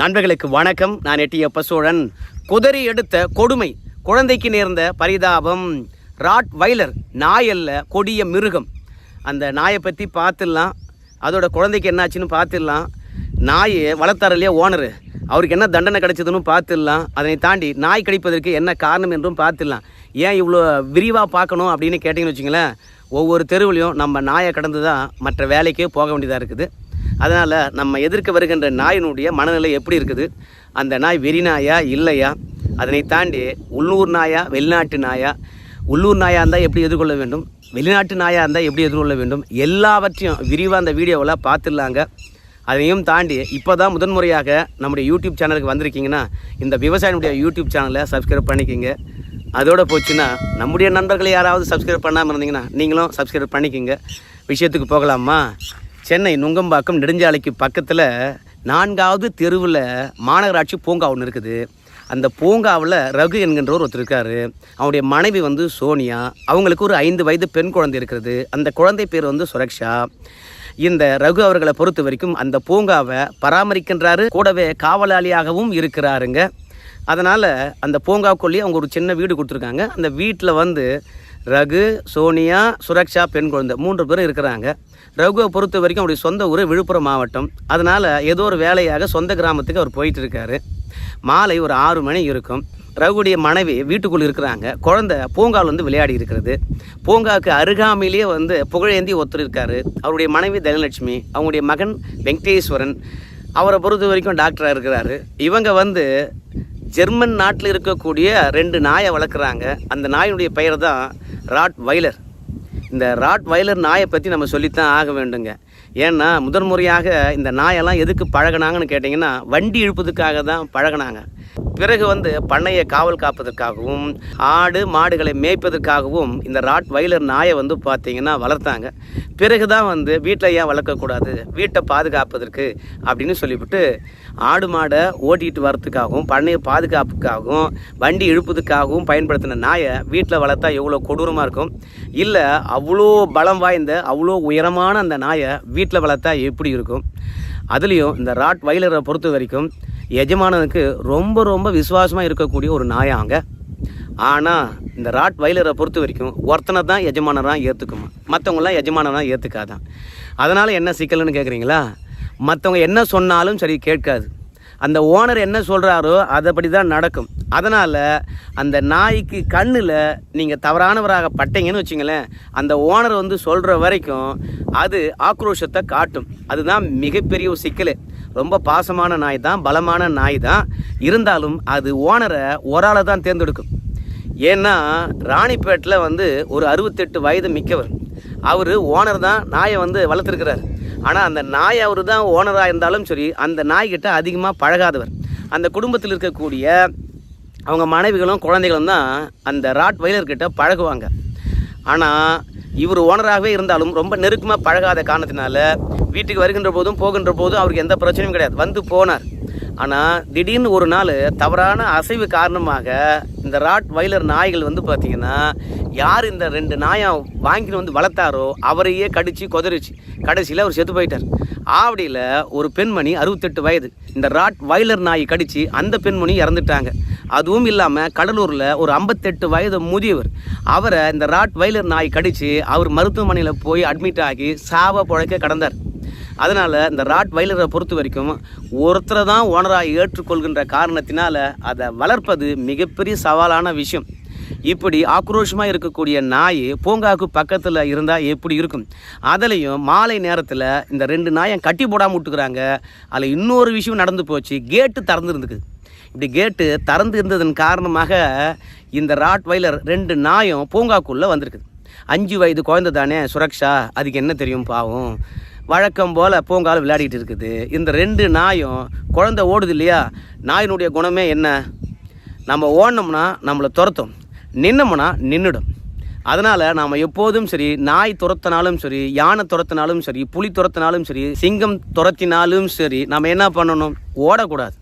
நண்பர்களுக்கு வணக்கம். நான் எட்டியப்ப சோழன் குதிரை எடுத்த கொடுமை குழந்தைக்கு நேர்ந்த பரிதாபம். ராட் வைலர் நாய் அல்ல கொடிய மிருகம். அந்த நாயை பற்றி பார்த்துடலாம். அதோட குழந்தைக்கு என்னாச்சுன்னு பார்த்துடலாம். நாய் வளர்த்தார் இல்லையா ஓனரு அவருக்கு என்ன தண்டனை கிடைச்சதுன்னு பார்த்துடலாம். அதனை தாண்டி நாய் கடிப்பதற்கு என்ன காரணம் என்றும் பார்த்துடலாம். ஏன் இவ்வளோ விரிவாக பார்க்கணும் அப்படின்னு கேட்டிங்கன்னு வச்சுங்களேன் ஒவ்வொரு தெருவிலையும் நம்ம நாயை கடந்து தான் மற்ற வேலைக்கே போக வேண்டியதாக இருக்குது. அதனால் நம்ம எதிர்க்க வருகின்ற நாயினுடைய மனநிலை எப்படி இருக்குது? அந்த நாய் வெறி நாயா இல்லையா? அதனை தாண்டி உள்ளூர் நாயா வெளிநாட்டு நாயா? உள்ளூர் நாயாக இருந்தால் எப்படி எதிர்கொள்ள வேண்டும்? வெளிநாட்டு நாயாக இருந்தால் எப்படி எதிர்கொள்ள வேண்டும்? எல்லாவற்றையும் விரிவாக அந்த வீடியோவில் பார்த்துடலாங்க. அதையும் தாண்டி இப்போ தான் முதன்முறையாக நம்முடைய யூடியூப் சேனலுக்கு வந்திருக்கீங்கன்னா இந்த விவசாயினுடைய யூடியூப் சேனலை சப்ஸ்கிரைப் பண்ணிக்கிங்க. அதோட போச்சுன்னா நம்முடைய நண்பர்களை யாராவது சப்ஸ்கிரைப் பண்ணாமல் இருந்தீங்கன்னா நீங்களும் சப்ஸ்கிரைப் பண்ணிக்கிங்க. விஷயத்துக்கு போகலாமா? சென்னை நுங்கம்பாக்கம் நெடுஞ்சாலைக்கு பக்கத்தில் நான்காவது தெருவில் மாநகராட்சி பூங்கா ஒன்று இருக்குது. அந்த பூங்காவில் ரகு என்கின்றவர் ஒருத்தர் இருக்காரு. அவருடைய மனைவி வந்து சோனியா. அவங்களுக்கு ஒரு ஐந்து வயது பெண் குழந்தை இருக்கிறது. அந்த குழந்தை பேர் வந்து சுரக்ஷா. இந்த ரகு அவர்களை பொறுத்த வரைக்கும் அந்த பூங்காவை பராமரிக்கின்றாரு. கூடவே காவலாளியாகவும் இருக்கிறாருங்க. அதனால் அந்த பூங்காவுக்குள்ளேயே அவங்க ஒரு சின்ன வீடு கொடுத்துருக்காங்க. அந்த வீட்டில் வந்து ரகு சோனியா சுரக்ஷா பெண் குழந்தை மூன்று பேரும் இருக்கிறாங்க. ரகுவை பொறுத்த வரைக்கும் அவருடைய சொந்த ஊர் விழுப்புரம் மாவட்டம். அதனால் ஏதோ ஒரு வேலையாக சொந்த கிராமத்துக்கு அவர் போயிட்டு இருக்காரு மாலை ஒரு ஆறு மணி இருக்கும். ரகுடைய மனைவி வீட்டுக்குள்ளே இருக்கிறாங்க. குழந்தை பூங்காவில் வந்து விளையாடி இருக்கிறது. பூங்காவுக்கு அருகாமையிலேயே வந்து புகழேந்தி ஒருத்தர் இருக்காரு. அவருடைய மனைவி தனலட்சுமி அவங்களுடைய மகன் வெங்கடேஸ்வரன் அவரை பொறுத்த வரைக்கும் டாக்டராக இருக்கிறாரு. இவங்க வந்து ஜெர்மன் நாட்டில் இருக்கக்கூடிய ரெண்டு நாயை வளர்க்குறாங்க. அந்த நாயினுடைய பெயர் தான் ராட் வைலர் இந்த ராட் வைலர் நாயை பற்றி நம்ம சொல்லித்தான் ஆக வேண்டுங்க. ஏன்னா முதன் முறையாக இந்த நாயெல்லாம் எதுக்கு பழகுனாங்கன்னு கேட்டிங்கன்னா வண்டி இழுப்பதுக்காக தான் பழகுனாங்க. பிறகு வந்து பண்ணையை காவல் காப்பதற்காகவும் ஆடு மாடுகளை மேய்ப்பதற்காகவும் இந்த ராட் வயலர் நாயை வந்து பார்த்தீங்கன்னா வளர்த்தாங்க. பிறகு தான் வந்து வீட்டில் ஏன் வளர்க்கக்கூடாது? வீட்டை பாதுகாப்பதற்கு அப்படின்னு சொல்லிவிட்டு ஆடு மாடை ஓட்டிகிட்டு வரத்துக்காகவும் பண்ணையை பாதுகாப்புக்காகவும் வண்டி இழுப்பதுக்காகவும் பயன்படுத்தின நாயை வீட்டில் வளர்த்தா எவ்வளோ கொடூரமாக இருக்கும்? இல்லை அவ்வளோ பலம் வாய்ந்த அவ்வளோ உயரமான அந்த நாயை வீட்டில் வளர்த்தா எப்படி இருக்கும்? அதுலேயும் இந்த ராட் வயலரை பொறுத்த வரைக்கும் எஜமானனுக்கு ரொம்ப ரொம்ப விசுவாசமாக இருக்கக்கூடிய ஒரு நாயாங்க. ஆனால் இந்த ராட் வயலரை பொறுத்த வரைக்கும் ஒருத்தனை தான் எஜமானராக ஏற்றுக்குமா மற்றவங்களாம் எஜமானராக ஏற்றுக்காதான் அதனால் என்ன சிக்கல்னு கேட்குறீங்களா மற்றவங்க என்ன சொன்னாலும் சரி கேட்காது. அந்த ஓனர் என்ன சொல்கிறாரோ அதைப்படி தான் நடக்கும். அதனால் அந்த நாய்க்கு கண்ணில் நீங்கள் தவறானவராக பட்டீங்கன்னு வச்சுங்களேன் அந்த ஓனர் வந்து சொல்கிற வரைக்கும் அது ஆக்ரோஷத்தை காட்டும். அதுதான் மிகப்பெரிய ஒரு சிக்கல். ரொம்ப பாசமான நாய் தான் பலமான நாய் தான் இருந்தாலும் அது ஓனரை ஒரு ஆளை தான் தேர்ந்தெடுக்கும். ஏன்னா ராணிப்பேட்டில் வந்து ஒரு அறுபத்தெட்டு வயது மிக்கவர். அவர் ஓனர் தான் நாயை வந்து வளர்த்துருக்கிறார். ஆனால் அந்த நாய் அவர் தான் ஓனராக இருந்தாலும் சரி அந்த நாய்கிட்ட அதிகமாக பழகாதவர். அந்த குடும்பத்தில் இருக்கக்கூடிய அவங்க மனைவிகளும் குழந்தைகளும் தான் அந்த ராட் வயலர்கிட்ட பழகுவாங்க. ஆனால் இவர் ஓனராகவே இருந்தாலும் ரொம்ப நெருக்கமாக பழகாத காரணத்தினால வீட்டுக்கு வருகின்ற போதும் போகின்ற போதும் அவருக்கு எந்த பிரச்சனையும் கிடையாது. வந்து போனார். ஆனால் திடீர்னு ஒரு நாள் தவறான அசைவு காரணமாக இந்த ராட் வைலர் நாய்கள் வந்து பார்த்திங்கன்னா யார் இந்த ரெண்டு நாயை வாங்கின்னு வந்து வளர்த்தாரோ அவரையே கடிச்சு கொதறிச்சு. கடைசியில் அவர் செத்து போயிட்டார். ஆவடியில் ஒரு பெண்மணி அறுபத்தெட்டு வயது. இந்த ராட் வைலர் நாய் கடித்து அந்த பெண்மணி இறந்துட்டாங்க. அதுவும் இல்லாமல் கடலூரில் ஒரு ஐம்பத்தெட்டு வயது முதியவர். அவரை இந்த ராட் வைலர் நாய் கடித்து அவர் மருத்துவமனையில் போய் அட்மிட் ஆகி சாவ புழைக்க கடந்தார். அதனால் இந்த ராட் வைலரை பொறுத்த வரைக்கும் ஒருத்தரை தான் ஓனராக ஏற்றுக்கொள்கின்ற காரணத்தினால் அதை வளர்ப்பது மிகப்பெரிய சவாலான விஷயம். இப்படி ஆக்ரோஷமாக இருக்கக்கூடிய நாய் பூங்காவுக்கு பக்கத்தில் இருந்தால் எப்படி இருக்கும்? அதுலேயும் மாலை நேரத்தில் இந்த ரெண்டு நாயை கட்டி போடாமல் விட்டுக்கிறாங்க. அதில் இன்னொரு விஷயம் நடந்து போச்சு. கேட்டு திறந்துருந்துக்கு இப்படி கேட்டு திறந்து இருந்ததன் காரணமாக இந்த ராட் வைலர் ரெண்டு நாயும் பூங்காக்குள்ளே வந்திருக்குது. அஞ்சு வயது குழந்தை தானே சுரக்ஷா அதுக்கு என்ன தெரியும் பாவம்? வழக்கம் போல் பூங்கால விளையாடிட்டு இருக்குது. இந்த ரெண்டு நாயும் குழந்த ஓடுது இல்லையா? நாயினுடைய குணமே என்ன? நம்ம ஓடினோம்னா நம்மளை துரத்தும். நின்னோம்னா நின்றுடும் அதனால் நாம் எப்போதும் சரி நாய் துரத்தினாலும் சரி யானை துரத்தினாலும் சரி புலி துரத்தினாலும் சரி சிங்கம் துரத்தினாலும் சரி நம்ம என்ன பண்ணணும்? ஓடக்கூடாது.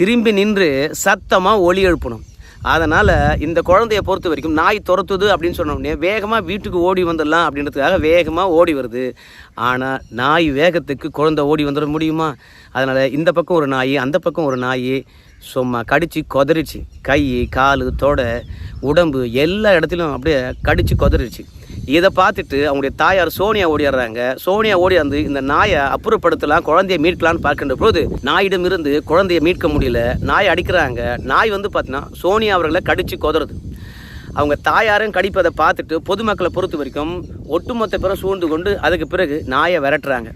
திரும்பி நின்று சத்தமாக ஒலி எழுப்பணும். அதனால் இந்த குழந்தைய பொறுத்த வரைக்கும் நாய் துரத்துது அப்படின்னு சொன்னோடனே வேகமாக வீட்டுக்கு ஓடி வந்துடலாம் அப்படின்றதுக்காக வேகமாக ஓடி வருது. ஆனால் நாய் வேகத்துக்கு குழந்தை ஓடி வந்துட முடியுமா? அதனால் இந்த பக்கம் ஒரு நாய் அந்த பக்கம் ஒரு நாய் சும்மா கடித்து கொதறிச்சு கை கால் தொடை உடம்பு எல்லா இடத்துலையும் அப்படியே கடித்து கொதறிச்சு இதை பார்த்துட்டு அவங்களுடைய தாயார் சோனியா ஓடிடுறாங்க சோனியா ஓடியாந்து இந்த நாயை அப்புறப்படுத்தலாம் குழந்தைய மீட்கலான்னு பார்க்கின்ற போது நாயிடம் இருந்து குழந்தைய மீட்க முடியல. நாய் அடிக்கிறாங்க. நாய் வந்து பார்த்தீங்கன்னா சோனியா அவர்களை கடிச்சு கொதறது. அவங்க தாயாரும் கடிப்பதை பார்த்துட்டு பொதுமக்களை பொறுத்த வரைக்கும் ஒட்டுமொத்த பேரும் சூழ்ந்து கொண்டு அதுக்கு பிறகு நாயை விரட்டுறாங்க.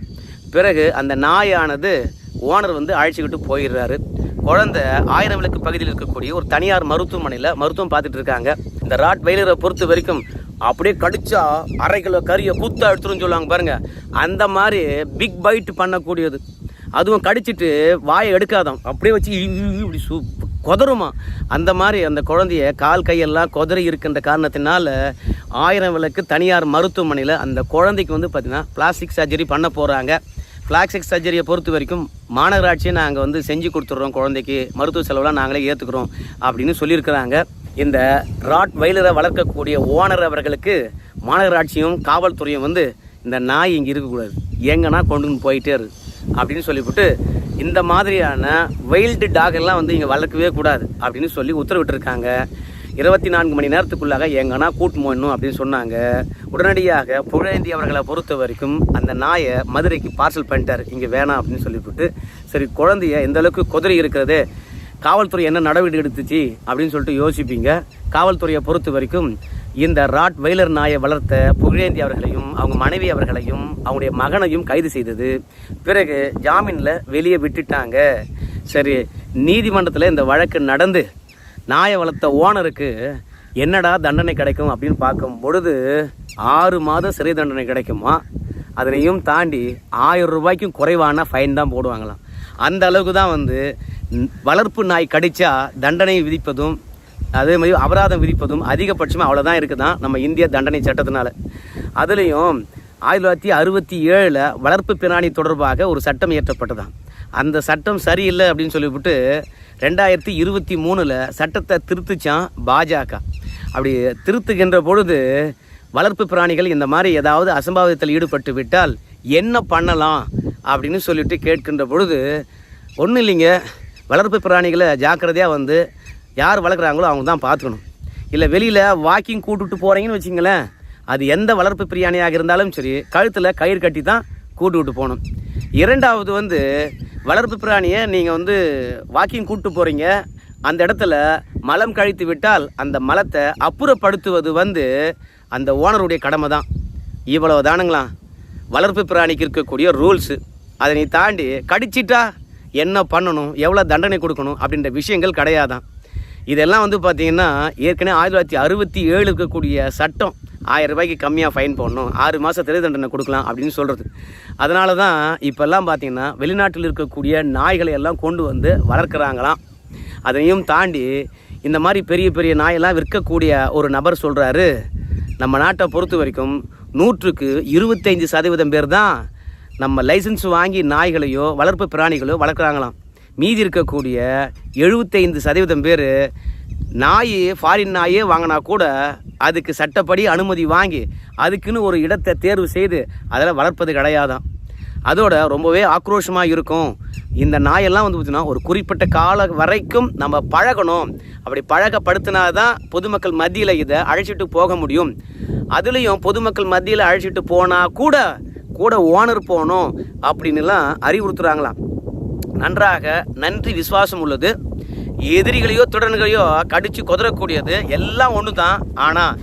பிறகு அந்த நாயானது ஓனர் வந்து அழைச்சிக்கிட்டு போயிடுறாரு. குழந்தை ஆயிரம் விளக்கு பகுதியில் இருக்கக்கூடிய ஒரு தனியார் மருத்துவமனையில் மருத்துவம் பார்த்துட்டு இருக்காங்க. இந்த ராட் வெயிலரை பொறுத்த வரைக்கும் அப்படியே கடிச்சா அரை கிலோ கறியை குத்தா எடுத்துருன்னு சொல்லுவாங்க பாருங்க. அந்த மாதிரி பிக் பைட் பண்ணக்கூடியது. அதுவும் கடிச்சிட்டு வாயை எடுக்காதான் அப்படியே வச்சு இப்படி சூ கொதறுமா. அந்த மாதிரி அந்த குழந்தைய கால் கையெல்லாம் கொதறி இருக்கின்ற காரணத்தினால ஆயிரம் விளக்கு தனியார் மருத்துவமனையில் அந்த குழந்தைக்கு வந்து பார்த்திங்கன்னா பிளாஸ்டிக் சர்ஜரி பண்ண போகிறாங்க பிளாஸ்டிக் சர்ஜரியை பொறுத்த வரைக்கும் மாநகராட்சியை நாங்கள் வந்து செஞ்சு கொடுத்துட்றோம் குழந்தைக்கு. மருத்துவ செலவெல்லாம் நாங்களே ஏற்றுக்கிறோம் அப்படின்னு சொல்லியிருக்கிறாங்க. இந்த ராட் வயலரை வளர்க்கக்கூடிய ஓனர் அவர்களுக்கு மாநகராட்சியும் காவல்துறையும் வந்து இந்த நாய் இங்கே இருக்கக்கூடாது. எங்கன்னா கொண்டு வந்து போயிட்டே இரு. அப்படின்னு சொல்லிவிட்டு இந்த மாதிரியான வைல்டு டாக் எல்லாம் வந்து இங்கே வளர்க்கவே கூடாது அப்படின்னு சொல்லி உத்தரவிட்டிருக்காங்க. இருபத்தி நான்கு மணி நேரத்துக்குள்ளாக எங்கன்னா கூட்டு போயிடணும் அப்படின்னு சொன்னாங்க. உடனடியாக புகழேந்தி அவர்களை பொறுத்த வரைக்கும் அந்த நாயை மதுரைக்கு பார்சல் பண்ணிட்டார். இங்கே வேணாம் அப்படின்னு சொல்லிவிட்டு. சரி குழந்தைய எந்த அளவுக்கு குதிரை இருக்கிறது காவல்துறை என்ன நடவடிக்கை எடுத்துச்சு அப்படின்னு சொல்லிட்டு யோசிப்பீங்க. காவல்துறையை பொறுத்த வரைக்கும் இந்த ராட் வெயிலர் நாயை வளர்த்த புகழேந்தி அவர்களையும் அவங்க மனைவி அவர்களையும் அவங்களுடைய மகனையும் கைது செய்தது. பிறகு ஜாமீனில் வெளியே விட்டுட்டாங்க. சரி நீதிமன்றத்தில் இந்த வழக்கு நடந்து நாயை வளர்த்த ஓனருக்கு என்னடா தண்டனை கிடைக்கும் அப்படின்னு பார்க்கும் பொழுது ஆறு மாதம் சிறை தண்டனை கிடைக்குமா? அதனையும் தாண்டி ஆயிரம் ரூபாய்க்கும் குறைவான ஃபைன் தான் போடுவாங்களாம். அந்த அளவுக்கு தான் வந்து வளர்ப்பு நாய் கடித்தா தண்டனை விதிப்பதும் அதே மாதிரி அபராதம் விதிப்பதும் அதிகபட்சமாக அவ்வளோதான் இருக்குதான் நம்ம இந்திய தண்டனை சட்டத்தினால. அதுலேயும் ஆயிரத்தி தொள்ளாயிரத்தி அறுபத்தி ஏழில் வளர்ப்பு பிராணி தொடர்பாக ஒரு சட்டம் இயற்றப்பட்டதான் அந்த சட்டம் சரியில்லை அப்படின்னு சொல்லிவிட்டு ரெண்டாயிரத்தி இருபத்தி மூணில் சட்டத்தை திருத்துச்சான் பாஜக. அப்படி திருத்துகின்ற பொழுது வளர்ப்பு பிராணிகள் இந்த மாதிரி ஏதாவது அசம்பாவிதத்தில் ஈடுபட்டு விட்டால் என்ன பண்ணலாம் அப்படின்னு சொல்லிட்டு கேட்கின்ற பொழுது ஒன்றும் இல்லைங்க. வளர்ப்பு பிராணிகளை ஜாக்கிரதையாக வந்து யார் வளர்க்குறாங்களோ அவங்க தான் பார்த்துக்கணும். இல்லை வெளியில் வாக்கிங் கூட்டுட்டு போகிறீங்கன்னு வச்சிங்களேன் அது எந்த வளர்ப்பு பிரியாணியாக இருந்தாலும் சரி கழுத்தில் கயிறு கட்டி தான் கூட்டு விட்டு போகணும். இரண்டாவது வந்து வளர்ப்பு பிராணியை நீங்கள் வந்து வாக்கிங் கூப்பிட்டு போகிறீங்க அந்த இடத்துல மலம் கழித்து விட்டால் அந்த மலத்தை அப்புறப்படுத்துவது வந்து அந்த ஓனருடைய கடமை தான். இவ்வளவு தானுங்களா? வளர்ப்பு பிராணிக்கு இருக்கக்கூடிய ரூல்ஸு அதனை தாண்டி கடிச்சிட்டா என்ன பண்ணணும் எவ்வளோ தண்டனை கொடுக்கணும் அப்படின்ற விஷயங்கள் கிடையாதான். இதெல்லாம் வந்து பார்த்திங்கன்னா ஏற்கனவே ஆயிரத்தி தொள்ளாயிரத்தி அறுபத்தி ஏழு இருக்கக்கூடிய சட்டம் ஆயிரம் ரூபாய்க்கு கம்மியாக ஃபைன் போடணும் ஆறு மாதம் சிறை தண்டனை கொடுக்கலாம் அப்படின்னு சொல்கிறது அதனால தான் இப்போல்லாம் பார்த்தீங்கன்னா வெளிநாட்டில் இருக்கக்கூடிய நாய்களை எல்லாம் கொண்டு வந்து வளர்க்குறாங்களாம். அதையும் தாண்டி இந்த மாதிரி பெரிய பெரிய நாயெல்லாம் விற்கக்கூடிய ஒரு நபர் சொல்கிறாரு நம்ம நாட்டை பொறுத்த வரைக்கும் நூற்றுக்கு இருபத்தைந்து சதவீதம் பேர் தான் நம்ம லைசன்ஸ் வாங்கி நாய்களையோ வளர்ப்பு பிராணிகளோ வளர்க்குறாங்களாம். மீதி இருக்கக்கூடிய எழுபத்தைந்து சதவீதம் பேர் நாய் ஃபாரின் நாயே வாங்கினா கூட அதுக்கு சட்டப்படி அனுமதி வாங்கி அதுக்குன்னு ஒரு இடத்தை தேர்வு செய்து அதில் வளர்ப்பது கிடையாதான் அதோட ரொம்பவே ஆக்ரோஷமாக இருக்கும். இந்த நாயெல்லாம் வந்து பார்த்திங்கன்னா ஒரு குறிப்பிட்ட கால வரைக்கும் நம்ம பழகணும். அப்படி பழகப்படுத்தினா தான் பொதுமக்கள் மத்தியில் இதை அழைச்சிட்டு போக முடியும். அதுலேயும் பொதுமக்கள் மத்தியில் அழைச்சிட்டு போனால் கூட கூட ஓனர் போகணும் அப்படின்னுலாம் அறிவுறுத்துறாங்களாம். நன்றாக நன்றி விசுவாசம் உள்ளது. எதிரிகளையோ துடன்களையோ கடித்து குதறக்கூடியது எல்லாம் ஒன்று தான் ஆனால்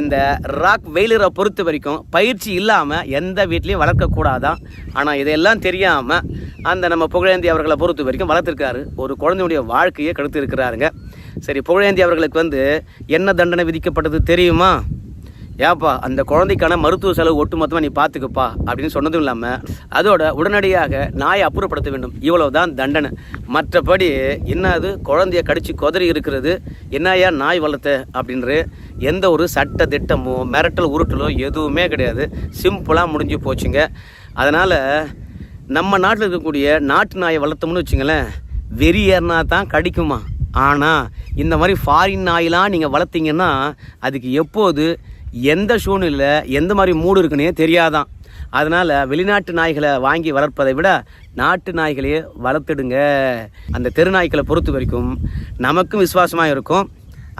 இந்த ராக் வெயிலரை பொறுத்த வரைக்கும் பயிற்சி இல்லாமல் எந்த வீட்லேயும் வளர்க்கக்கூடாதான் ஆனால் இதையெல்லாம் தெரியாமல் அந்த நம்ம புகழேந்தி அவர்களை பொறுத்த வரைக்கும் வளர்த்துருக்காரு. ஒரு குழந்தையுடைய வாழ்க்கையை கெடுத்து இருக்கிறாருங்க சரி புகழேந்தி அவர்களுக்கு வந்து என்ன தண்டனை விதிக்கப்பட்டது தெரியுமா? ஏப்பா அந்த குழந்தைக்கான மருத்துவ செலவு ஒட்டுமொத்தமாக நீ பார்த்துக்கப்பா அப்படின்னு சொன்னதும் இல்லாமல் அதோட உடனடியாக நாயை அப்புறப்படுத்த வேண்டும். இவ்வளவுதான் தண்டனை. மற்றபடி என்னது? குழந்தைய கடிச்சு கொதறி இருக்கிறது. என்னையா நாய் வளர்த்த? அப்படின்ற எந்த ஒரு சட்ட திட்டமோ மிரட்டல் உருட்டலோ எதுவுமே கிடையாது. சிம்பிளாக முடிஞ்சு போச்சுங்க. அதனால் நம்ம நாட்டில் இருக்கக்கூடிய நாட்டு நாயை வளர்த்தோம்னு வச்சுங்களேன் வெறியர்னா தான் கடிக்குமா? ஆனால் இந்த மாதிரி ஃபாரின் நாயெலாம் நீங்கள் வளர்த்தீங்கன்னா அதுக்கு எப்போது எந்த சூழ்நிலையில் எந்த மாதிரி மூடு இருக்குன்னே தெரியாதான். அதனால் வெளிநாட்டு நாய்களை வாங்கி வளர்ப்பதை விட நாட்டு நாய்களையே வளர்த்துடுங்க. அந்த தெரு நாய்களை பொறுத்த வரைக்கும் நமக்கும் விசுவாசமாக இருக்கும்.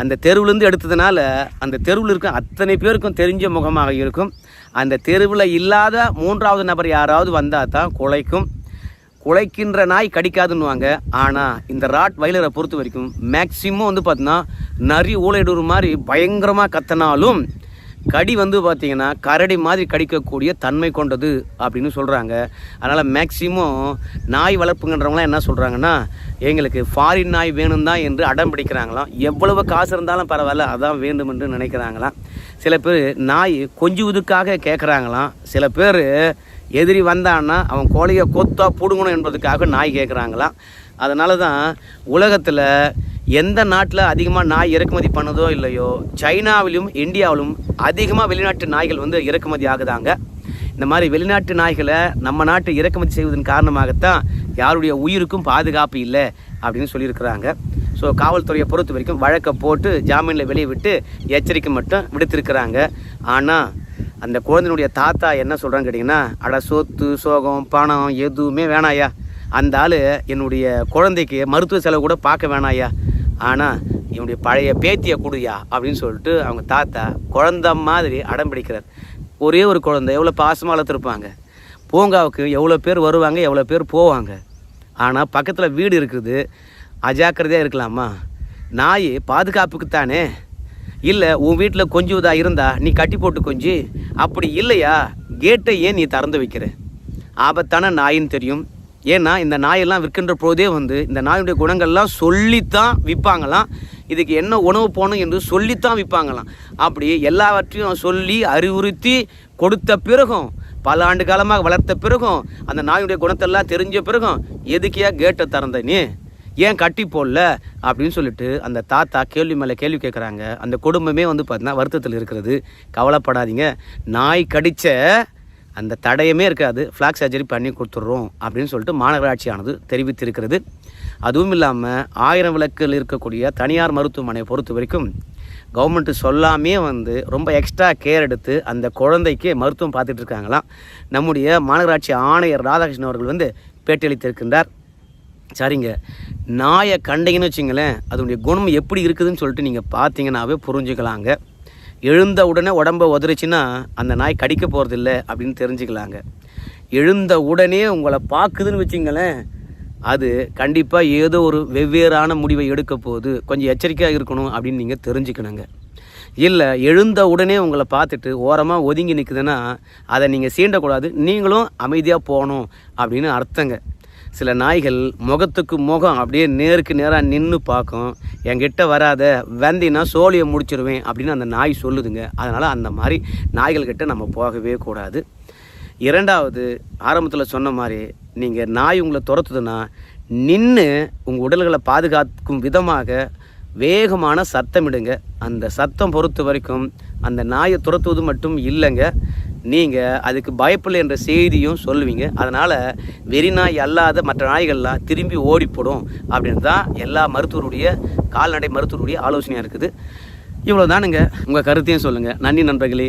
அந்த தெருவிலேருந்து எடுத்ததுனால அந்த தெருவில் இருக்க அத்தனை பேருக்கும் தெரிஞ்ச முகமாக இருக்கும். அந்த தெருவில் இல்லாத மூன்றாவது நபர் யாராவது வந்தால் தான் குலைக்கும். குலைக்கின்ற நாய் கடிக்காதுன்னுவாங்க. ஆனால் இந்த ராட் வயலரை பொறுத்த வரைக்கும் மேக்சிமம் வந்து பார்த்தீங்கன்னா நரி ஊழையிடுற மாதிரி பயங்கரமாக கத்தினாலும் கடி வந்து பார்த்தீங்கன்னா கரடி மாதிரி கடிக்கக்கூடிய தன்மை கொண்டது அப்படின்னு சொல்கிறாங்க அதனால் மேக்சிமம் நாய் வளர்ப்புங்கன்றவங்களாம் என்ன சொல்கிறாங்கன்னா எங்களுக்கு ஃபாரின் நாய் வேணும் தான் என்று அடம் பிடிக்கிறாங்களாம். எவ்வளவு காசு இருந்தாலும் பரவாயில்ல அதான் வேண்டும் என்று நினைக்கிறாங்களாம். சில பேர் நாய் கொஞ்சுவதுக்காக கேட்குறாங்களாம் சில பேர் எதிரி வந்தான்னா அவன் கோழியை கொத்தா பிடுங்கணும் என்பதுக்காக நாய் கேட்குறாங்களாம் அதனால தான் உலகத்தில் எந்த நாட்டில் அதிகமாக நாய் இறக்குமதி பண்ணுதோ இல்லையோ சைனாவிலும் இந்தியாவிலும் அதிகமாக வெளிநாட்டு நாய்கள் வந்து இறக்குமதி ஆகுதாங்க. இந்த மாதிரி வெளிநாட்டு நாய்களை நம்ம நாட்டு இறக்குமதி செய்வதன் காரணமாகத்தான் யாருடைய உயிருக்கும் பாதுகாப்பு இல்லை அப்படின்னு சொல்லியிருக்கிறாங்க. ஸோ காவல்துறையை பொறுத்த வரைக்கும் வழக்கை போட்டு ஜாமீனில் வெளியே விட்டு எச்சரிக்கை மட்டும் விடுத்திருக்கிறாங்க. ஆனால் அந்த குழந்தையினுடைய தாத்தா என்ன சொல்கிறான்னு கேட்டிங்கன்னா அட சொத்து சோகம் பணம் எதுவுமே வேணாயா அந்த ஆள் என்னுடைய குழந்தைக்கு மருத்துவ செலவு கூட பார்க்க வேணாயா ஆனால் என்னுடைய பழைய பேத்தியை கொடுயா அப்படின்னு சொல்லிட்டு அவங்க தாத்தா குழந்த மாதிரி அடம் பிடிக்கிறார். ஒரே ஒரு குழந்தை எவ்வளோ பாசமாக வளர்த்துருப்பாங்க? பூங்காவுக்கு எவ்வளோ பேர் வருவாங்க எவ்வளோ பேர் போவாங்க? ஆனால் பக்கத்தில் வீடு இருக்குது அஜாக்கிரதையாக இருக்கலாமா? நாய் பாதுகாப்புக்கு தானே? இல்லை உன் வீட்டில் கொஞ்சம் இதாக இருந்தா நீ கட்டி போட்டு கொஞ்சி. அப்படி இல்லையா கேட்டை ஏன் நீ திறந்து வைக்கிற? ஆபத்தான நாயின்னு தெரியும். ஏன்னா இந்த நாயெல்லாம் விற்கின்ற போதே வந்து இந்த நாயுடைய குணங்கள்லாம் சொல்லித்தான் விற்பாங்களாம். இதுக்கு என்ன உணவு போகணும் என்று சொல்லித்தான் விற்பாங்களாம். அப்படி எல்லாவற்றையும் சொல்லி அறிவுறுத்தி கொடுத்த பிறகும் பல ஆண்டு காலமாக வளர்த்த பிறகும் அந்த நாயுடைய குணத்தெல்லாம் தெரிஞ்ச பிறகும் எதுக்கியா கேட்டை திறந்த நீ? ஏன் கட்டி போடல? அப்படின்னு சொல்லிட்டு அந்த தாத்தா கேள்வி மேலே கேள்வி கேட்குறாங்க அந்த குடும்பமே வந்து பார்த்தீங்கன்னா வருத்தத்தில் இருக்கிறது. கவலைப்படாதீங்க. நாய் கடித்த அந்த தடையுமே இருக்காது. ஃப்ளாக் சர்ஜரி பண்ணி கொடுத்துட்றோம் அப்படின்னு சொல்லிட்டு மாநகராட்சியானது தெரிவித்திருக்கிறது. அதுவும் இல்லாமல் ஆயிரம் விளக்கில் இருக்கக்கூடிய தனியார் மருத்துவமனையை பொறுத்த வரைக்கும் கவர்மெண்ட்டு சொல்லாமே வந்து ரொம்ப எக்ஸ்ட்ரா கேர் எடுத்து அந்த குழந்தைக்கு மருத்துவம் பார்த்துட்டு இருக்காங்களாம். நம்முடைய மாநகராட்சி ஆணையர் ராதாகிருஷ்ணன் அவர்கள் வந்து பேட்டியளித்திருக்கின்றார் சரிங்க. நாயை கண்டிங்கன்னு வச்சிங்களேன் அதனுடைய குணம் எப்படி இருக்குதுன்னு சொல்லிட்டு நீங்கள் பார்த்தீங்கன்னாவே புரிஞ்சுக்கலாங்க. எழுந்த உடனே உடம்ப உதறிச்சின்னா அந்த நாய் கடிக்க போகிறதில்ல அப்படின்னு தெரிஞ்சுக்கலாங்க. எழுந்த உடனே உங்களை பார்க்குதுன்னு வச்சிங்களேன் அது கண்டிப்பாக ஏதோ ஒரு வெவ்வேறான முடிவை எடுக்க போகுது. கொஞ்சம் எச்சரிக்கையாக இருக்கணும் அப்படின்னு நீங்கள் தெரிஞ்சுக்கணுங்க. இல்லை எழுந்த உடனே உங்களை பார்த்துட்டு ஓரமாக ஒதுங்கி நிற்குதுன்னா அதை நீங்கள் சீண்டக்கூடாது. நீங்களும் அமைதியாக போகணும் அப்படின்னு அர்த்தங்க. சில நாய்கள் முகத்துக்கு முகம் அப்படியே நேருக்கு நேராக நின்று பார்க்கும். என்கிட்ட வராத வந்தினா சோழியை முடிச்சிருவேன் அப்படின்னு அந்த நாய் சொல்லுதுங்க. அதனால் அந்த மாதிரி நாய்கள்கிட்ட நம்ம போகவே கூடாது. இரண்டாவது ஆரம்பத்தில் சொன்ன மாதிரி நீங்கள் நாய் உங்களை துரத்துதுன்னா நின்று உங்கள் உடல்களை பாதுகாக்கும் விதமாக வேகமான சத்தமிடுங்க. அந்த சத்தம் பொறுத்த வரைக்கும் அந்த நாயை துரத்துவது மட்டும் இல்லைங்க. நீங்கள் அதுக்கு பயப்பில்லை என்ற செய்தியும் சொல்லுவீங்க. அதனால் வெறி நாய் அல்லாத மற்ற நாய்கள்லாம் திரும்பி ஓடிப்படும் அப்படின்னு தான் எல்லா மருத்துவருடைய கால்நடை மருத்துவருடைய ஆலோசனையாக இருக்குது. இவ்வளோ தானுங்க உங்கள் கருத்தையும் சொல்லுங்கள் நன்றி நண்பர்களே.